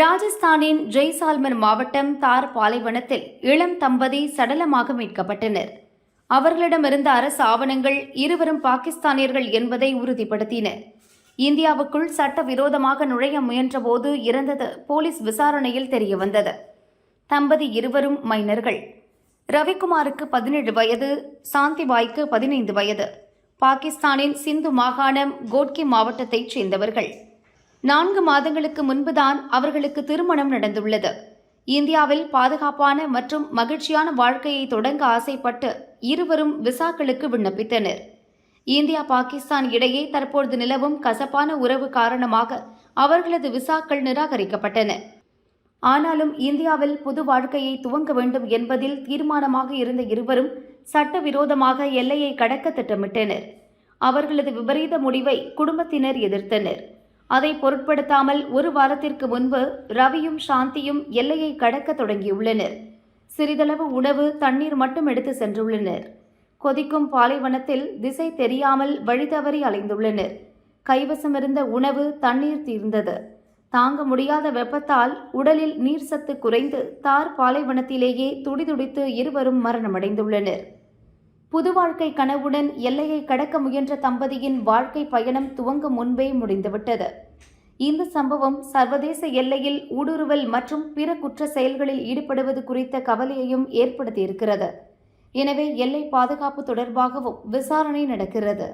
ராஜஸ்தானின் ஜெய்சால்மர் மாவட்டம் தார் பாலைவனத்தில் இளம் தம்பதி சடலமாக மீட்கப்பட்டனர். அவர்களிடமிருந்த அரசு ஆவணங்கள் இருவரும் பாகிஸ்தானியர்கள் என்பதை உறுதிப்படுத்தின இந்தியாவுக்குள் சட்டவிரோதமாக நுழைய முயன்றபோது இறந்தது போலீஸ் விசாரணையில் தெரியவந்தது. தம்பதி இருவரும் மைனர்கள். ரவிக்குமாருக்கு பதினேழு வயது சாந்திபாய்க்கு பதினைந்து வயது. பாகிஸ்தானின் சிந்து மாகாணம் கோட்கி மாவட்டத்தைச் சேர்ந்தவர்கள். நான்கு மாதங்களுக்கு முன்புதான் அவர்களுக்கு திருமணம் நடந்துள்ளது. இந்தியாவில் பாதுகாப்பான மற்றும் மகிழ்ச்சியான வாழ்க்கையை தொடங்க ஆசைப்பட்டு இருவரும் விசாக்களுக்கு விண்ணப்பித்தனர். இந்தியா பாகிஸ்தான் இடையே தற்பொழுது நிலவும் கசப்பான உறவு காரணமாக அவர்களது விசாக்கள் நிராகரிக்கப்பட்டன. ஆனாலும் இந்தியாவில் புது வாழ்க்கையை துவங்க வேண்டும் என்பதில் தீர்மானமாக இருந்த இருவரும் சட்டவிரோதமாக எல்லையை கடக்க திட்டமிட்டனர். அவர்களது விபரீத முடிவை குடும்பத்தினர் எதிர்த்தனர். அதை பொருட்படுத்தாமல் ஒரு வாரத்திற்கு முன்பு ரவியும் சாந்தியும் எல்லையை கடக்க தொடங்கியுள்ளனர். சிறிதளவு உணவு தண்ணீர் மட்டும் எடுத்து சென்றுள்ளனர். கொதிக்கும் பாலைவனத்தில் திசை தெரியாமல் வழி தவறி அலைந்துள்ளனர். கைவசமிருந்த உணவு தண்ணீர் தீர்ந்தது. தாங்க முடியாத வெப்பத்தால் உடலில் நீர் சத்து குறைந்து தார் பாலைவனத்திலேயே துடிதுடித்து இருவரும் மரணமடைந்துள்ளனர். புது வாழ்க்கை கனவுடன் எல்லையை கடக்க முயன்ற தம்பதியின் வாழ்க்கை பயணம் துவங்கும் முன்பே முடிந்துவிட்டது. இந்த சம்பவம் சர்வதேச எல்லையில் ஊடுருவல் மற்றும் பிற குற்ற செயல்களில் ஈடுபடுவது குறித்த கவலையையும் ஏற்படுத்தியிருக்கிறது. எனவே எல்லை பாதுகாப்பு தொடர்பாகவும் விசாரணை நடக்கிறது.